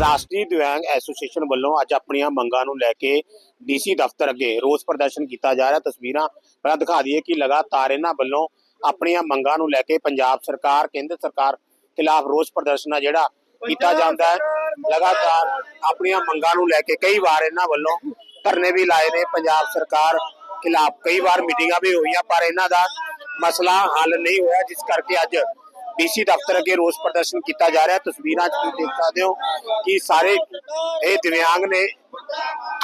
ਰਾਸ਼ਟਰੀ ਦਿਵਿਆਂਗ ਐਸੋਸੀਏਸ਼ਨ ਵੱਲੋਂ ਅੱਜ ਆਪਣੀਆਂ ਮੰਗਾਂ ਨੂੰ ਲੈ ਕੇ ਡੀਸੀ ਦਫ਼ਤਰ ਅੱਗੇ ਰੋਸ ਪ੍ਰਦਰਸ਼ਨ ਕੀਤਾ ਜਾ ਰਿਹਾ। ਤਸਵੀਰਾਂ ਪਹਿਲਾਂ ਦਿਖਾ ਦਈਏ ਕਿ ਲਗਾਤਾਰ ਇਹਨਾਂ ਵੱਲੋਂ ਆਪਣੀਆਂ ਮੰਗਾਂ ਨੂੰ ਲੈ ਕੇ ਪੰਜਾਬ ਸਰਕਾਰ ਕੇਂਦਰ ਸਰਕਾਰ ਖਿਲਾਫ ਰੋਸ ਪ੍ਰਦਰਸ਼ਨ ਆ ਜਿਹੜਾ ਕੀਤਾ ਜਾਂਦਾ ਹੈ। ਲਗਾਤਾਰ ਆਪਣੀਆਂ ਮੰਗਾਂ ਨੂੰ ਲੈ ਕੇ ਕਈ ਵਾਰ ਇਹਨਾਂ ਵੱਲੋਂ ਧਰਨੇ ਵੀ ਲਾਏ ਨੇ। ਪੰਜਾਬ ਸਰਕਾਰ ਖਿਲਾਫ ਕਈ ਵਾਰ ਮੀਟਿੰਗਾਂ ਵੀ ਹੋਈਆਂ ਪਰ ਇਹਨਾਂ ਦਾ ਮਸਲਾ ਹੱਲ ਨਹੀਂ ਹੋਇਆ ਜਿਸ ਕਰਕੇ ਅੱਜ ਡੀਸੀ ਦਫ਼ਤਰ ਅੱਗੇ ਰੋਸ ਪ੍ਰਦਰਸ਼ਨ ਕੀਤਾ ਜਾ ਰਿਹਾ ਤਸਵੀਰਾਂ 'ਚ ਤੁਸੀਂ ਦੇਖ ਸਕਦੇ ਹੋ ਕਿ ਸਾਰੇ ਇਹ ਦਿਵਿਆਂਗ ਨੇ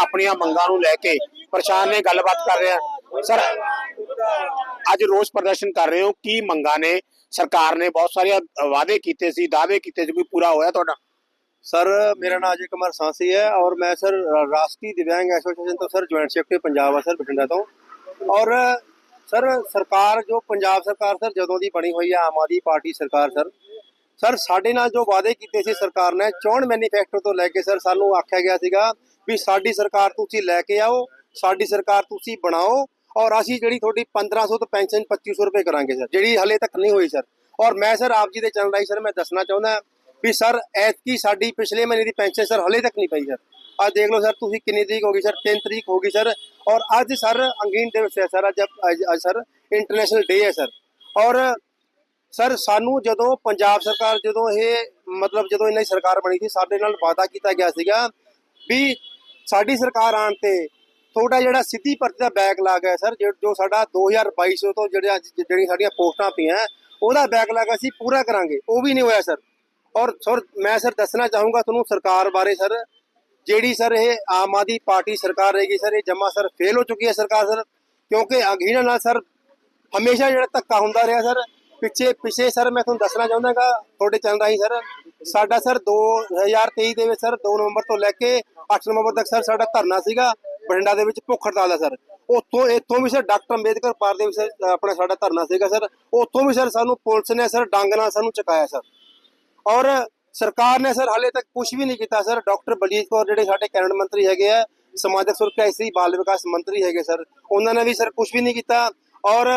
ਆਪਣੀਆਂ ਮੰਗਾਂ ਨੂੰ ਲੈ ਕੇ ਪਰੇਸ਼ਾਨ ਨੇ, ਗੱਲਬਾਤ ਕਰ ਰਹੇ ਸਰ, ਅੱਜ ਰੋਸ ਪ੍ਰਦਰਸ਼ਨ ਕਰ ਰਹੇ ਹੋ। ਕੀ ਮੰਗਾਂ ਨੇ? ਸਰਕਾਰ ਨੇ ਬਹੁਤ ਸਾਰੇ ਵਾਅਦੇ ਕੀਤੇ ਸੀ, ਦਾਅਵੇ ਕੀਤੇ ਸੀ ਕੋਈ ਪੂਰਾ ਹੋਇਆ ਤੁਹਾਡਾ? ਸਰ, ਮੇਰਾ ਨਾਮ ਅਜੇ ਕੁਮਾਰ ਸਾਂਸੀ ਹੈ ਔਰ ਮੈਂ ਸਰ ਰਾਸ਼ਟਰੀ ਦਿਵਿਆਂਗ ਐਸੋਸੀਏਸ਼ਨ ਤੋਂ ਸਰ ਜੁਆਇੰਟ ਸੈਕਟਰੀ ਪੰਜਾਬ ਆ ਸਰ ਬਠਿੰਡਾ ਤੋਂ। ਔਰ ਸਰ, ਸਰਕਾਰ ਜੋ ਪੰਜਾਬ ਸਰਕਾਰ ਸਰ, ਜਦੋਂ ਦੀ ਬਣੀ ਹੋਈ ਹੈ ਆਮ ਆਦਮੀ ਪਾਰਟੀ ਸਰਕਾਰ ਸਰ ਸਰ ਸਾਡੇ ਨਾਲ ਜੋ ਵਾਅਦੇ ਕੀਤੇ ਸੀ ਸਰਕਾਰ ਨੇ, ਚੋਣ ਮੈਨੀਫੈਸਟੋ ਤੋਂ ਲੈ ਕੇ ਸਰ ਸਾਨੂੰ ਆਖਿਆ ਗਿਆ ਸੀਗਾ ਵੀ ਸਾਡੀ ਸਰਕਾਰ ਤੁਸੀਂ ਲੈ ਕੇ ਆਓ, ਸਾਡੀ ਸਰਕਾਰ ਤੁਸੀਂ ਬਣਾਓ ਔਰ ਅਸੀਂ ਜਿਹੜੀ ਤੁਹਾਡੀ 1500 ਤੋਂ ਪੈਨਸ਼ਨ 2500 ਰੁਪਏ ਕਰਾਂਗੇ ਸਰ, ਜਿਹੜੀ ਹਲੇ ਤੱਕ ਨਹੀਂ ਹੋਈ ਸਰ। ਔਰ ਮੈਂ ਸਰ, ਆਪ ਜੀ ਦੇ ਚੈਨਲ ਰਾਹੀਂ ਸਰ, ਮੈਂ ਦੱਸਣਾ ਚਾਹੁੰਦਾ ਵੀ ਸਰ, ਐਤਕੀ ਸਾਡੀ ਪਿਛਲੇ ਮਹੀਨੇ ਦੀ ਪੈਨਸ਼ਨ ਸਰ ਹਲੇ ਤੱਕ ਨਹੀਂ ਪਈ ਸਰ। ਅੱਜ ਦੇਖ ਲਓ ਸਰ, ਤੁਸੀਂ ਕਿੰਨੀ ਤਰੀਕ ਹੋ ਗਈ ਸਰ? 3 ਤਰੀਕ ਹੋ ਗਈ ਸਰ। ਔਰ ਅੱਜ ਸਰ, ਅੰਗੀਨ ਦਿਵਸ ਹੈ ਸਰ, ਅੱਜ ਅੱਜ ਸਰ ਇੰਟਰਨੈਸ਼ਨਲ ਡੇ ਹੈ ਸਰ। ਔਰ ਸਰ, ਸਾਨੂੰ ਜਦੋਂ ਪੰਜਾਬ ਸਰਕਾਰ ਜਦੋਂ ਇਹ ਮਤਲਬ ਜਦੋਂ ਇਹਨਾਂ ਦੀ ਸਰਕਾਰ ਬਣੀ ਸੀ, ਸਾਡੇ ਨਾਲ ਵਾਅਦਾ ਕੀਤਾ ਗਿਆ ਸੀਗਾ ਵੀ ਸਾਡੀ ਸਰਕਾਰ ਆਉਣ ਤੇ ਤੁਹਾਡਾ ਜਿਹੜਾ ਸਿੱਧੀ ਭਰਤੀ ਦਾ ਬੈਕਲਾਗ ਹੈ ਸਰ, ਜੋ ਜੋ ਸਾਡਾ 2022 ਤੋਂ ਜਿਹੜੀਆਂ ਜਿਹੜੀਆਂ ਸਾਡੀਆਂ ਪੋਸਟਾਂ ਪਈਆਂ, ਉਹਦਾ ਬੈਕਲਾਗ ਅਸੀਂ ਪੂਰਾ ਕਰਾਂਗੇ। ਉਹ ਵੀ ਨਹੀਂ ਹੋਇਆ ਸਰ। ਔਰ ਸਰ, ਮੈਂ ਸਰ ਦੱਸਣਾ ਚਾਹੂੰਗਾ ਤੁਹਾਨੂੰ ਸਰਕਾਰ ਬਾਰੇ ਸਰ, ਜਿਹੜੀ ਸਰ ਇਹ ਆਮ ਆਦਮੀ ਪਾਰਟੀ ਸਰਕਾਰ ਰਹੇਗੀ ਸਰ, ਇਹ ਜਮਾ ਸਰ ਫੇਲ ਹੋ ਚੁੱਕੀ ਹੈ ਸਰਕਾਰ ਸਰ, ਕਿਉਂਕਿ ਅਗੀਨਾ ਨਾਲ ਸਰ ਹਮੇਸ਼ਾ ਜਿਹੜਾ ਧੱਕਾ ਹੁੰਦਾ ਰਿਹਾ ਸਰ। ਪਿੱਛੇ ਪਿੱਛੇ ਸਰ ਮੈਂ ਤੁਹਾਨੂੰ ਦੱਸਣਾ ਚਾਹੁੰਦਾਗਾ, ਤੁਹਾਡੇ ਚੈਨਲ ਰਾਹੀਂ ਸਰ, ਸਾਡਾ ਸਰ 2023 ਦੇ ਵਿੱਚ ਸਰ 2 ਨਵੰਬਰ ਤੋਂ ਲੈ ਕੇ 8 ਨਵੰਬਰ ਤੱਕ ਸਰ ਸਾਡਾ ਧਰਨਾ ਸੀਗਾ, ਬਠਿੰਡਾ ਦੇ ਵਿੱਚ ਭੁੱਖ ਹੜਤਾਲ ਦਾ ਸਰ। ਉੱਥੋਂ, ਇੱਥੋਂ ਵੀ ਸਰ ਡਾਕਟਰ ਅੰਬੇਦਕਰ ਪਾਰਕ ਦੇ ਵਿੱਚ ਸਰ, ਆਪਣਾ ਸਾਡਾ ਧਰਨਾ ਸੀਗਾ ਸਰ। ਉੱਥੋਂ ਵੀ ਸਰ ਸਾਨੂੰ ਪੁਲਿਸ ਨੇ ਸਰ ਡੰਗ ਨਾਲ ਸਾਨੂੰ ਚੁਕਾਇਆ ਸਰ। ਔਰ ਸਰਕਾਰ ਨੇ ਸਰ ਹਾਲੇ ਤੱਕ ਕੁਝ ਵੀ ਨਹੀਂ ਕੀਤਾ ਸਰ। ਡਾਕਟਰ ਬਲਜੀਤ ਕੌਰ ਜਿਹੜੇ ਸਾਡੇ ਕੈਬਨਿਟ ਮੰਤਰੀ ਹੈਗੇ ਆ ਸਮਾਜਿਕ ਸੁਰੱਖਿਆ ਇਸਤਰੀ ਬਾਲ ਵਿਕਾਸ ਮੰਤਰੀ ਹੈਗੇ ਸਰ ਉਹਨਾਂ ਨੇ ਵੀ ਸਰ ਕੁਝ ਵੀ ਨਹੀਂ ਕੀਤਾ। ਔਰ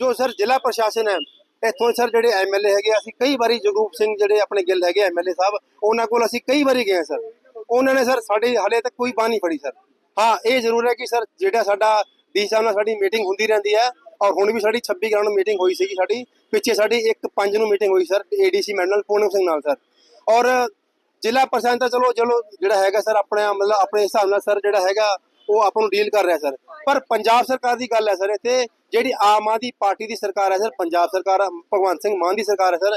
ਜੋ ਸਰ ਜ਼ਿਲ੍ਹਾ ਪ੍ਰਸ਼ਾਸਨ ਹੈ ਇੱਥੋਂ ਸਰ ਜਿਹੜੇ ਐਮਐਲਏ ਹੈਗੇ ਆ, ਅਸੀਂ ਕਈ ਵਾਰੀ ਜਗਰੂਪ ਸਿੰਘ ਜਿਹੜੇ ਆਪਣੇ ਗਿੱਲ ਹੈਗੇ ਐਮਐਲਏ ਸਾਹਿਬ ਉਹਨਾਂ ਕੋਲ ਅਸੀਂ ਕਈ ਵਾਰੀ ਗਏ ਸਰ। ਉਹਨਾਂ ਨੇ ਸਰ ਸਾਡੇ ਹਾਲੇ ਤੱਕ ਕੋਈ ਬਾਹ ਨਹੀਂ ਫੜੀ ਸਰ। ਹਾਂ ਇਹ ਜ਼ਰੂਰ ਹੈ ਕਿ ਸਰ ਜਿਹੜਾ ਸਾਡਾ ਡੀ ਸਾਹਿਬ ਨਾਲ ਸਾਡੀ ਮੀਟਿੰਗ ਹੁੰਦੀ ਰਹਿੰਦੀ ਹੈ ਔਰ ਹੁਣ ਵੀ ਸਾਡੀ 26 ਗਰਾਊਂਡ ਮੀਟਿੰਗ ਹੋਈ ਸੀਗੀ ਸਾਡੀ ਪਿੱਛੇ ਸਾਡੀ 1 5 ਨੂੰ ਮੀਟਿੰਗ ਹੋਈ ਸਰ ਏਡੀਸੀ ਨਾਲ ਪੂਨਮ ਸਿੰਘ ਨਾਲ ਸਰ ਔਰ ਜ਼ਿਲ੍ਹਾ ਪ੍ਰਸ਼ਾਸਨ ਤਾਂ ਚਲੋ ਚਲੋ, ਜਿਹੜਾ ਹੈਗਾ ਸਰ ਆਪਣੇ ਮਤਲਬ ਆਪਣੇ ਹਿਸਾਬ ਨਾਲ ਸਰ ਜਿਹੜਾ ਹੈਗਾ, ਉਹ ਆਪਾਂ ਨੂੰ ਡੀਲ ਕਰ ਰਿਹਾ ਸਰ ਪਰ ਪੰਜਾਬ ਸਰਕਾਰ ਦੀ ਗੱਲ ਹੈ ਸਰ ਇੱਥੇ ਜਿਹੜੀ ਆਮ ਆਦਮੀ ਪਾਰਟੀ ਦੀ ਸਰਕਾਰ ਹੈ ਸਰ ਪੰਜਾਬ ਸਰਕਾਰ, ਭਗਵੰਤ ਸਿੰਘ ਮਾਨ ਦੀ ਸਰਕਾਰ ਹੈ ਸਰ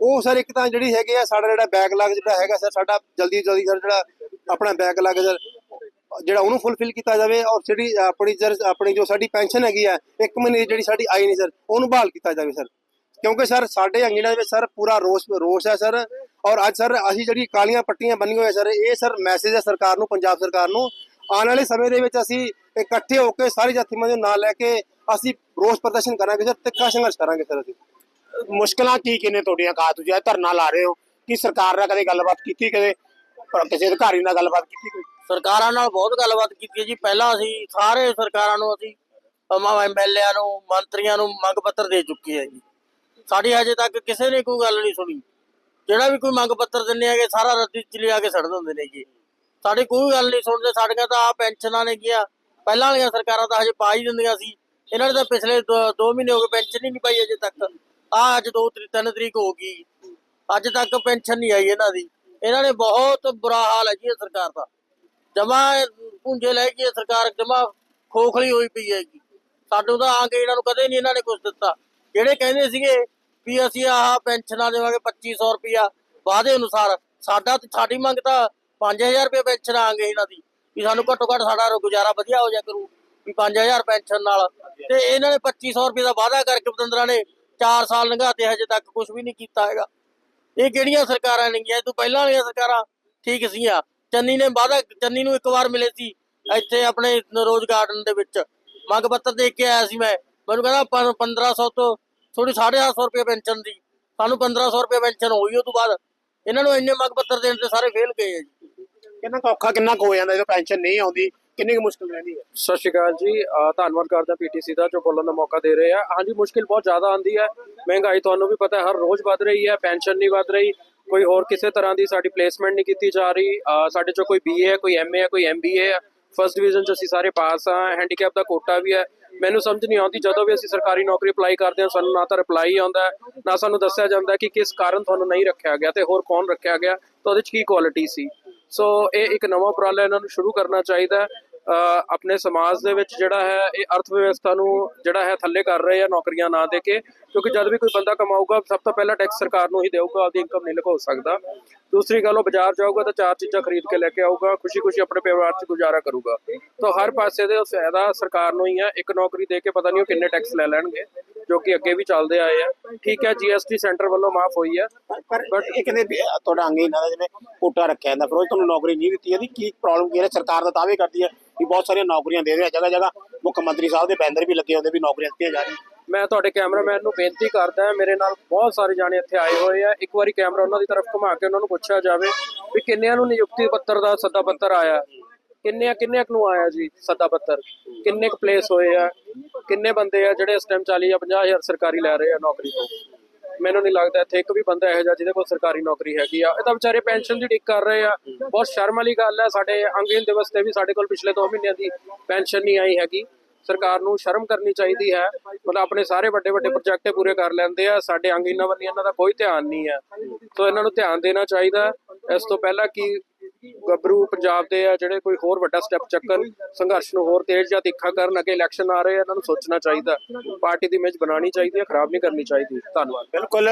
ਉਹ ਸਰ ਇੱਕ ਤਾਂ ਜਿਹੜੀ ਹੈਗੀ ਆ, ਸਾਡਾ ਜਿਹੜਾ ਬੈਕਲੌਗ ਜਿਹੜਾ ਹੈਗਾ ਸਰ ਸਾਡਾ ਜਲਦੀ ਜਲਦੀ ਸਰ ਜਿਹੜਾ ਆਪਣਾ ਬੈਕਲੌਗ ਸਰ ਜਿਹੜਾ ਉਹਨੂੰ ਫੁੱਲਫਿਲ ਕੀਤਾ ਜਾਵੇ ਔਰ ਜਿਹੜੀ ਆਪਣੀ ਸਰ ਆਪਣੀ ਜੋ ਸਾਡੀ ਪੈਨਸ਼ਨ ਹੈਗੀ ਆ, ਇੱਕ ਮਹੀਨੇ ਦੀ ਜਿਹੜੀ ਸਾਡੀ ਆਈ ਨਹੀਂ ਸਰ ਉਹਨੂੰ ਬਹਾਲ ਕੀਤਾ ਜਾਵੇ ਸਰ ਕਿਉਂਕਿ ਸਰ ਸਾਡੇ ਅੰਗੀਨਾ ਦੇ ਵਿੱਚ ਸਰ ਪੂਰਾ ਰੋਸ ਰੋਸ ਹੈ ਸਰ। ਔਰ ਅੱਜ ਸਰ ਅਸੀਂ ਜਿਹੜੀ ਕਾਲੀਆਂ ਪੱਟੀਆਂ ਬੰਨੀਆਂ ਹੋਈਆਂ ਸਰ ਇਹ ਸਰ ਮੈਸੇਜ ਹੈ ਸਰਕਾਰ ਨੂੰ ਪੰਜਾਬ ਸਰਕਾਰ ਨੂੰ। ਆਉਣ ਵਾਲੇ ਸਮੇਂ ਦੇ ਵਿੱਚ ਅਸੀਂ ਇਕੱਠੇ ਹੋ ਕੇ ਸਾਰੇ ਜਥੇਬੰਦੀਆਂ ਨੂੰ ਨਾਲ ਲੈ ਕੇ ਅਸੀਂ ਰੋਸ ਪ੍ਰਦਰਸ਼ਨ ਕਰਾਂਗੇ ਸਰ ਤਿੱਖਾ ਸੰਘਰਸ਼ ਕਰਾਂਗੇ ਸਰ ਅਸੀਂ। ਮੁਸ਼ਕਲਾਂ ਕੀ ਕੀ ਨੇ ਤੁਹਾਡੀਆਂ ਕਾ ਤੁਸੀਂ ਇਹ ਧਰਨਾ ਲਾ ਰਹੇ ਹੋ। ਕਿ ਸਰਕਾਰ ਨਾਲ ਕਦੇ ਗੱਲਬਾਤ ਕੀਤੀ ਕਦੇ? ਪਰ ਕਿਸੇ ਅਧਿਕਾਰੀ ਨਾਲ ਗੱਲਬਾਤ ਕੀਤੀ ਕੋਈ? ਸਰਕਾਰਾਂ ਨਾਲ ਬਹੁਤ ਗੱਲਬਾਤ ਕੀਤੀ ਹੈ ਜੀ। ਪਹਿਲਾਂ ਅਸੀਂ ਸਾਰੇ ਸਰਕਾਰਾਂ ਨੂੰ ਅਸੀਂ ਐਮਐਲਏਆਂ ਨੂੰ ਮੰਤਰੀਆਂ ਨੂੰ ਮੰਗ ਪੱਤਰ ਦੇ ਚੁੱਕੇ ਆ ਜੀ। ਸਾਡੀ ਹਜੇ ਤੱਕ ਕਿਸੇ ਨੇ ਕੋਈ ਗੱਲ ਨਹੀਂ ਸੁਣੀ। ਜਿਹੜਾ ਵੀ ਕੋਈ ਮੰਗ ਪੱਤਰ ਦਿੰਦੇ ਹੈਗੇ, ਸਾਰਾ ਰੱਦੀ ਚ ਲਿਆ ਕੇ ਛੱਡ ਦਿੰਦੇ ਨੇ ਜੀ। ਸਾਡੀ ਕੋਈ ਗੱਲ ਨਹੀਂ ਸੁਣਦੇ, ਸਾਡੀਆਂ ਤਾਂ ਆ ਪੈਨਸ਼ਨਾਂ ਨੇ ਗਿਆ ਪਹਿਲਾਂ ਵਾਲੀਆਂ ਸਰਕਾਰਾਂ ਤਾਂ ਹਜੇ ਪਾ ਹੀ ਦਿੰਦੀਆਂ ਸੀ। ਇਹਨਾਂ ਨੇ ਤਾਂ ਪਿਛਲੇ 2 ਮਹੀਨੇ ਹੋ ਗਏ ਪੈਨਸ਼ਨ ਹੀ ਨਹੀਂ ਪਾਈ ਅਜੇ ਤੱਕ। ਆ ਅੱਜ 2 ਤਰੀਕ 3 ਤਰੀਕ ਹੋ ਗਈ। ਅੱਜ ਤੱਕ ਪੈਨਸ਼ਨ ਨਹੀਂ ਆਈ ਇਹਨਾਂ ਦੀ। ਇਹਨਾਂ ਨੇ ਬਹੁਤ ਬੁਰਾ ਹਾਲ ਹੈ ਜੀ ਇਹ ਸਰਕਾਰ ਦਾ। ਜਮਾ ਪੁੰਜੇ ਲੈ ਕੇ ਸਰਕਾਰ ਜਮਾ ਖੋਖਲੀ ਹੋਈ ਪਈ ਹੈਗੀ। ਸਾਨੂੰ ਤਾਂ ਆ ਕੇ ਇਹਨਾਂ ਨੂੰ ਕਦੇ ਨਹੀਂ ਇਹਨਾਂ ਨੇ ਕੁਝ ਦਿੱਤਾ। ਜਿਹੜੇ ਕਹਿੰਦੇ ਸੀਗੇ ਵੀ ਅਸੀਂ ਆਹ ਪੈਨਸ਼ਨਾਂ ਦੇਵਾਂਗੇ 2500 ਰੁਪਇਆ ਵਾਅਦੇ ਅਨੁਸਾਰ, ਸਾਡਾ ਤੇ ਸਾਡੀ ਮੰਗ ਤਾਂ 5000 ਰੁਪਏ ਪੈਨਸ਼ਨ ਆਂਗੇ ਇਹਨਾਂ ਦੀ, ਵੀ ਸਾਨੂੰ ਘੱਟੋ ਘੱਟ ਸਾਡਾ ਗੁਜ਼ਾਰਾ ਵਧੀਆ ਹੋ ਜਾ ਕਰੂ, ਵੀ 5000 ਪੈਨਸ਼ਨ ਨਾਲ। ਤੇ ਇਹਨਾਂ ਨੇ 2500 ਰੁਪਏ ਦਾ ਵਾਅਦਾ ਕਰਕੇ ਪਤੰਦਰਾਂ ਨੇ 4 ਸਾਲ ਲੰਘਾਤੇ, ਹਜੇ ਤੱਕ ਕੁਝ ਵੀ ਨਹੀਂ ਕੀਤਾ ਹੈਗਾ। ਇਹ ਕਿਹੜੀਆਂ ਸਰਕਾਰਾਂ ਨੇਗੀਆਂ? ਇਹ ਪਹਿਲਾਂ ਵਾਲੀਆਂ ਸਰਕਾਰਾਂ ਠੀਕ ਸੀਆਂ। ਚੰਨੀ ਨੇ ਵਾਅਦਾ, ਚੰਨੀ ਨੂੰ ਇੱਕ ਵਾਰ ਮਿਲੇ ਸੀ ਇੱਥੇ ਆਪਣੇ ਰੋਜ਼ ਗਾਰਡਨ ਦੇ ਵਿੱਚ। ਮੰਗ ਪੱਤਰ ਦੇ ਕੇ ਆਇਆ ਸੀ ਮੈਂ। ਮੈਨੂੰ ਕਹਿੰਦਾ ਪੰ- 1500 ਤੋਂ ਥੋੜੀ 850 ਰੁਪਏ ਪੈਨਸ਼ਨ ਦੀ। ਸਾਨੂੰ 1500 ਰੁਪਏ ਪੈਨਸ਼ਨ ਹੋਈ ਉਹ ਤੋਂ ਬਾਅਦ ਇਹਨਾਂ ਨੂੰ ਇੰਨੇ ਮੰਗ ਪੱਤਰ ਦੇਣ ਤੇ ਸਾਰੇ ਫੇਲ ਗਏ ਆ ਜੀ। ਕਿੰਨਾ ਕੁ ਔਖਾ ਕਿੰਨਾ ਕੁ ਹੋ ਜਾਂਦਾ ਜਦੋਂ ਪੈਨਸ਼ਨ ਨਹੀਂ ਆਉਂਦੀ ਕਿੰਨੀ ਕੁ ਮੁਸ਼ਕਲ ਰਹਿੰਦੀ ਹੈ? ਸਤਿ ਸ਼੍ਰੀ ਅਕਾਲ ਜੀ ਅਹ ਧੰਨਵਾਦ ਕਰਦਾ ਪੀਟੀਸੀ ਦਾ ਜੋ ਬੋਲਣ ਦਾ ਮੌਕਾ ਦੇ ਰਹੇ ਆ। ਹਾਂਜੀ ਮੁਸ਼ਕਿਲ ਬਹੁਤ ਜ਼ਿਆਦਾ ਆਂਦੀ ਹੈ। ਮਹਿੰਗਾਈ ਤੁਹਾਨੂੰ ਵੀ ਪਤਾ ਹੈ ਹਰ ਰੋਜ਼ ਵੱਧ ਰਹੀ ਹੈ ਪੈਨਸ਼ਨ ਨਹੀਂ ਵੱਧ ਰਹੀ ਕੋਈ ਹੋਰ ਕਿਸੇ ਤਰ੍ਹਾਂ ਦੀ ਸਾਡੀ ਪਲੇਸਮੈਂਟ ਨਹੀਂ ਕੀਤੀ ਜਾ ਰਹੀ। ਅਹ ਸਾਡੇ ਚੋਂ ਕੋਈ ਬੀਏ ਹੈ ਕੋਈ ਐਮਏ ਹੈ ਕੋਈ ਐਮਬੀਏ ਹੈ। ਫਸਟ ਡਿਵੀਜ਼ਨ ਚ ਅਸੀਂ ਸਾਰੇ ਪਾਸ ਆ ਹੈਂਡੀਕੈਪ ਦਾ ਕੋਟਾ ਵੀ ਹੈ। ਮੈਨੂੰ ਸਮਝ ਨਹੀਂ ਆਉਂਦੀ ਜਦੋਂ ਵੀ ਅਸੀਂ ਸਰਕਾਰੀ ਨੌਕਰੀ ਅਪਲਾਈ ਕਰਦੇ ਹਾਂ, ਸਾਨੂੰ ਨਾ ਤਾਂ ਰਿਪਲਾਈ ਆਉਂਦਾ ਨਾ ਸਾਨੂੰ ਦੱਸਿਆ ਜਾਂਦਾ ਕਿ ਕਿਸ ਕਾਰਨ ਤੁਹਾਨੂੰ ਨਹੀਂ ਰੱਖਿਆ ਗਿਆ ਤੇ ਹੋਰ ਕੌਣ ਰੱਖਿਆ ਗਿਆ, ਤਾਂ ਉਹਦੇ ਚ ਕੀ ਕੁਆਲਿਟੀ ਸੀ। ਸੋ ਇਹ ਇੱਕ ਨਵਾਂ ਉਪਰਾਲਾ ਇਹਨਾਂ ਨੂੰ ਸ਼ੁਰੂ ਕਰਨਾ ਚਾਹੀਦਾ ਆਪਣੇ ਸਮਾਜ ਦੇ ਵਿੱਚ ਜਿਹੜਾ ਹੈ, ਇਹ ਅਰਥ ਵਿਵਸਥਾ ਨੂੰ ਜਿਹੜਾ ਹੈ ਥੱਲੇ ਕਰ ਰਹੇ ਆ ਨੌਕਰੀਆਂ ਨਾ ਦੇ ਕੇ, ਕਿਉਂਕਿ ਜਦ ਵੀ ਕੋਈ ਬੰਦਾ ਕਮਾਊਗਾ, ਸਭ ਤੋਂ ਪਹਿਲਾਂ ਟੈਕਸ ਸਰਕਾਰ ਨੂੰ ਹੀ ਦੇਊਗਾ, ਆਪਦੀ ਇਨਕਮ ਨਹੀਂ ਲੁਕੋ ਸਕਦਾ। ਦੂਸਰੀ ਗੱਲ, ਉਹ ਬਾਜ਼ਾਰ ਜਾਊਗਾ ਤਾਂ ਚਾਰ ਚੀਜ਼ਾਂ ਖਰੀਦ ਕੇ ਲੈ ਕੇ ਆਊਗਾ, ਖੁਸ਼ੀ-ਖੁਸ਼ੀ ਆਪਣੇ ਪਰਿਵਾਰ 'ਚ ਗੁਜ਼ਾਰਾ ਕਰੂਗਾ। ਤਾਂ ਹਰ ਪਾਸੇ ਦੇ ਫਾਇਦਾ ਸਰਕਾਰ ਨੂੰ ਹੀ ਹੈ ਇੱਕ ਨੌਕਰੀ ਦੇ ਕੇ ਪਤਾ ਨਹੀਂ ਉਹ ਕਿੰਨੇ ਟੈਕਸ ਲੈ ਲੈਣਗੇ। ਜੋ ਕਿ ਅੱਗੇ ਵੀ ਚੱਲਦੇ ਆਏ ਆ। ਠੀਕ ਹੈ ਜੀਐਸਟੀ ਸੈਂਟਰ ਵੱਲੋਂ ਮਾਫ ਹੋਈ ਹੈ। ਪਰ ਪਰ ਇਹ ਕਹਿੰਦੇ ਵੀ ਤੁਹਾਡਾ ਅੰਗੇ ਇਹਨਾਂ ਦਾ ਜਿਵੇਂ ਕੋਟਾ ਰੱਖਿਆ ਜਾਂਦਾ। ਫਿਰ ਉਹ ਤੁਹਾਨੂੰ ਨੌਕਰੀ ਨਹੀਂ ਦਿੱਤੀ ਇਹਦੀ ਕੀ ਪ੍ਰੋਬਲਮ ਕੀ ਹੈ? ਸਰਕਾਰ ਦਾ ਦਾਅਵੇ ਕਰਦੀ ਹੈ ਵੀ ਬਹੁਤ ਸਾਰੀਆਂ ਨੌਕਰੀਆਂ ਦੇ ਰਿਹਾ ਜਗ੍ਹਾ ਜਗ੍ਹਾ ਮੁੱਖ ਮੰਤਰੀ ਸਾਹਿਬ ਦੇ ਬੈਨਰ ਵੀ ਲੱਗੇ ਹੁੰਦੇ ਵੀ ਨੌਕਰੀਆਂ ਦਿੱਤੀਆਂ ਜਾ ਰਹੀਆਂ। ਮੈਂ ਤੁਹਾਡੇ ਕੈਮਰਾਮੈਨ ਨੂੰ ਬੇਨਤੀ ਕਰਦਾ ਹਾਂ ਮੇਰੇ ਨਾਲ ਬਹੁਤ ਸਾਰੇ ਜਾਣੇ ਇੱਥੇ ਆਏ ਹੋਏ ਆ। ਇੱਕ ਵਾਰੀ ਕੈਮਰਾ ਉਹਨਾਂ ਦੀ ਤਰਫ ਘੁਮਾ ਕੇ ਉਹਨਾਂ ਨੂੰ ਪੁੱਛਿਆ ਜਾਵੇ ਵੀ ਕਿੰਨਿਆਂ ਨੂੰ ਨਿਯੁਕਤੀ ਪੱਤਰ ਦਾ ਸੱਦਾ ਪੱਤਰ ਆਇਆ। ਕਿੰਨੇ ਕਿੰਨੇ ਨੂੰ ਆਇਆ ਜੀ ਸੱਦਾ ਪੱਤਰ? ਕਿੰਨੇ ਕੁ ਪਲੇਸ ਹੋਏ ਆ? ਕਿੰਨੇ ਬੰਦੇ ਆ ਜਿਹੜੇ ਇਸ ਟਾਈਮ 40 ਜਾਂ 50 ਹਜ਼ਾਰ ਸਰਕਾਰੀ ਲੈ ਰਹੇ ਆ ਨੌਕਰੀ ਤੋਂ? ਮੈਨੂੰ ਨਹੀਂ ਲੱਗਦਾ ਇੱਥੇ ਇੱਕ ਵੀ ਬੰਦਾ ਇਹੋ ਜਿਹਾ ਜਿਹਦੇ ਕੋਲ ਸਰਕਾਰੀ ਨੌਕਰੀ ਹੈਗੀ ਆ। ਇਹ ਤਾਂ ਵਿਚਾਰੇ ਪੈਨਸ਼ਨ ਦੀ ਡਿੱਕ ਕਰ ਰਹੇ ਆ। ਬਹੁਤ ਸ਼ਰਮ ਵਾਲੀ ਗੱਲ ਹੈ ਸਾਡੇ ਅੰਗਹੀਨ ਦਿਵਸ ਤੇ ਵੀ ਸਾਡੇ ਕੋਲ ਪਿਛਲੇ 2 ਮਹੀਨਿਆਂ ਦੀ ਪੈਨਸ਼ਨ ਨਹੀਂ ਆਈ ਹੈਗੀ। ਸਰਕਾਰ ਨੂੰ ਸ਼ਰਮ ਕਰਨੀ ਚਾਹੀਦੀ ਹੈ। ਮਤਲਬ ਆਪਣੇ ਸਾਰੇ ਵੱਡੇ ਵੱਡੇ ਪ੍ਰੋਜੈਕਟ ਪੂਰੇ ਕਰ ਲੈਂਦੇ ਆ। ਸਾਡੇ ਅੰਗਹੀਨਾਂ ਵੱਲ ਇਹਨਾਂ ਦਾ ਕੋਈ ਧਿਆਨ ਨਹੀਂ ਹੈ ਸੋ ਇਹਨਾਂ ਨੂੰ ਧਿਆਨ ਦੇਣਾ ਚਾਹੀਦਾ। ਇਸ ਤੋਂ ਪਹਿਲਾਂ ਕਿ ਗੱਭਰੂ ਪੰਜਾਬ ਦੇ ਆ, ਜਿਹੜੇ ਕੋਈ ਹੋਰ ਵੱਡਾ ਸਟੈਪ ਚੱਕਣ, ਸੰਘਰਸ਼ ਨੂੰ ਹੋਰ ਤੇਜ਼ ਜਾਂ ਤਿੱਖਾ ਕਰਨ, ਅੱਗੇ ਇਲੈਕਸ਼ਨ ਆ ਰਹੇ ਆ, ਇਹਨਾਂ ਨੂੰ ਸੋਚਣਾ ਚਾਹੀਦਾ। ਪਾਰਟੀ ਦੀ ਇਮੇਜ ਬਣਾਉਣੀ ਚਾਹੀਦੀ ਹੈ ਖਰਾਬ ਨਹੀਂ ਕਰਨੀ ਚਾਹੀਦੀ। ਧੰਨਵਾਦ। ਬਿਲਕੁਲ,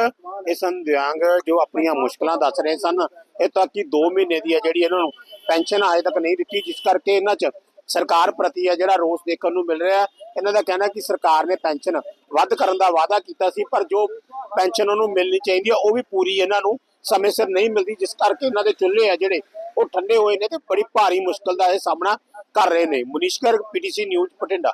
ਇਹ ਸਨ ਦਿਵਿਆਂਗ ਜੋ ਆਪਣੀਆਂ ਮੁਸ਼ਕਲਾਂ ਦੱਸ ਰਹੇ ਸਨ। ਇਹ ਤੱਕ ਕਿ 2 ਮਹੀਨੇ ਦੀ ਹੈ ਜਿਹੜੀ ਇਹਨਾਂ ਨੂੰ ਪੈਨਸ਼ਨ ਅਜੇ ਤੱਕ ਨਹੀਂ ਦਿੱਤੀ, ਜਿਸ ਕਰਕੇ ਇਹਨਾਂ 'ਚ ਸਰਕਾਰ ਪ੍ਰਤੀ ਹੈ ਜਿਹੜਾ ਰੋਸ ਦੇਖਣ ਨੂੰ ਮਿਲ ਰਿਹਾ। ਇਹਨਾਂ ਦਾ ਕਹਿਣਾ ਕਿ ਸਰਕਾਰ ਨੇ ਪੈਨਸ਼ਨ ਵੱਧ ਕਰਨ ਦਾ ਵਾਅਦਾ ਕੀਤਾ ਸੀ, ਪਰ ਜੋ ਪੈਨਸ਼ਨ ਉਹਨੂੰ ਮਿਲਣੀ ਚਾਹੀਦੀ ਹੈ ਉਹ ਵੀ ਪੂਰੀ ਇਹਨਾਂ ਨੂੰ ਸਮੇਂ ਸਿਰ ਨਹੀਂ ਮਿਲਦੀ, ਜਿਸ ਕਰਕੇ ਇਹਨਾਂ ਦੇ ਚੁੱਲ੍ਹੇ ਆ ਜਿਹੜੇ ਉਹ ਠੰਡੇ ਹੋਏ ਨੇ ਤੇ ਬੜੀ ਭਾਰੀ ਮੁਸ਼ਕਲ ਦਾ ਇਹ ਸਾਹਮਣਾ ਕਰ ਰਹੇ ਨੇ। Manish Garg PTC news, Bathinda.